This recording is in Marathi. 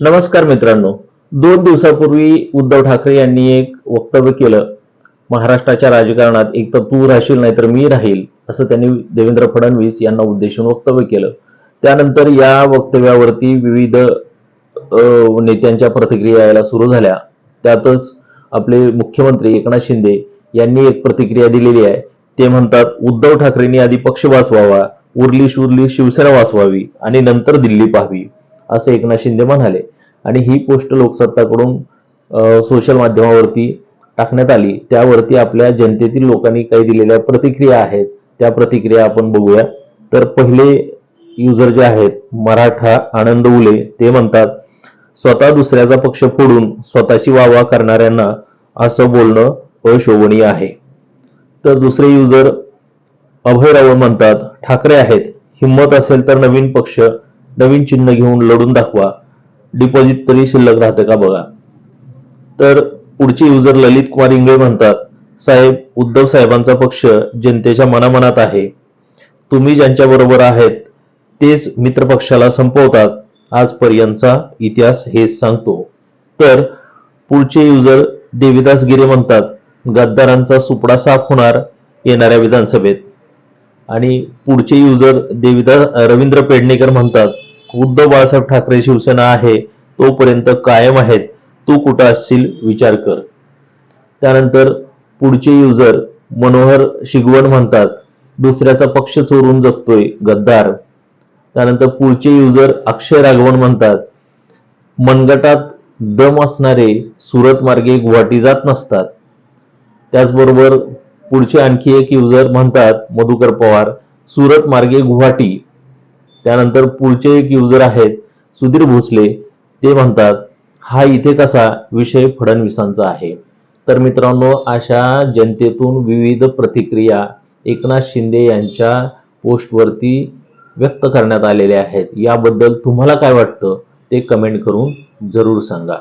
नमस्कार मित्रांनो. दोन दिवसापूर्वी उद्धव ठाकरे यांनी एक वक्तव्य केलं. महाराष्ट्राच्या राजकारणात एक तर तू राहशील नाही तर मी राहील असं त्यांनी देवेंद्र फडणवीस यांना उद्देशून वक्तव्य केलं. त्यानंतर या वक्तव्यावरती विविध नेत्यांच्या प्रतिक्रिया यायला सुरू झाल्या. त्यातच आपले मुख्यमंत्री एकनाथ शिंदे यांनी एक प्रतिक्रिया दिलेली आहे. ते म्हणतात उद्धव ठाकरेंनी आधी पक्ष वाचवावा उरली शुरली शिवसेना वाचवावी आणि नंतर दिल्ली पाहावी. असे एकनाथ शिंदे म्हणाले. आणि ही पोस्ट लोकसत्ताकडून सोशल माध्यमावरती टाकण्यात आली. त्यावरती आपल्या जनतेतील लोकांनी काही दिलेल्या प्रतिक्रिया आहेत. त्या प्रतिक्रिया आपण बघूया. तर पहिले युजर जे आहेत मराठा आनंद उले ते म्हणतात स्वतः दुसऱ्याचा पक्ष फोडून स्वतःची वावा करणाऱ्यांना असं बोलणं अशोभनीय आहे. तर दुसरे युजर अभय रावळ म्हणतात ठाकरे आहेत. हिंमत असेल तर नवीन पक्ष नवीन चिन्ह घेऊन लढून दाखवा. डिपॉझिट तरी शिल्लक राहतं का बघा? तर पुढचे युजर ललित कुमार इंगळे म्हणतात साहेब उद्धव साहेबांचा पक्ष जनतेच्या मनामनात आहे. तुम्ही ज्यांच्या बरोबर आहेत तेच मित्र पक्षाला संपवतात. आजपर्यंतचा इतिहास हेच सांगतो. तर पुढचे युजर देविदास गिरे म्हणतात गद्दारांचा सुपडा साफ होणार येणाऱ्या विधानसभेत. आणि पुढचे युजर देविदास रवींद्र पेडणेकर म्हणतात उद्धव बाळासाहेब ठाकरे शिवसेना आहे तोपर्यंत कायम आहेत. तू कुठं असशील? विचार कर. त्यानंतर पुढचे युजर मनोहर शिगवण म्हणतात दुसऱ्याचा पक्ष चोरून जगतोय गद्दार. त्यानंतर पुढचे युजर अक्षय राघवण म्हणतात मनगटात दम असणारे सुरत मार्गे गुवाहाटी जात नसतात. त्याचबरोबर पुढचे आणखी एक युजर म्हणतात मधुकर पवार सुरत मार्गे गुवाहाटी. त्यानंतर पुढचे एक युजर आहेत सुधीर भोसले. ते म्हणतात हा इथे कसा विषय फडणवीसांचा आहे? तर मित्रांनो अशा जनतेतून विविध प्रतिक्रिया एकनाथ शिंदे यांच्या पोस्टवरती व्यक्त करण्यात आलेल्या आहेत. याबद्दल तुम्हाला काय वाटतं ते कमेंट करून जरूर सांगा.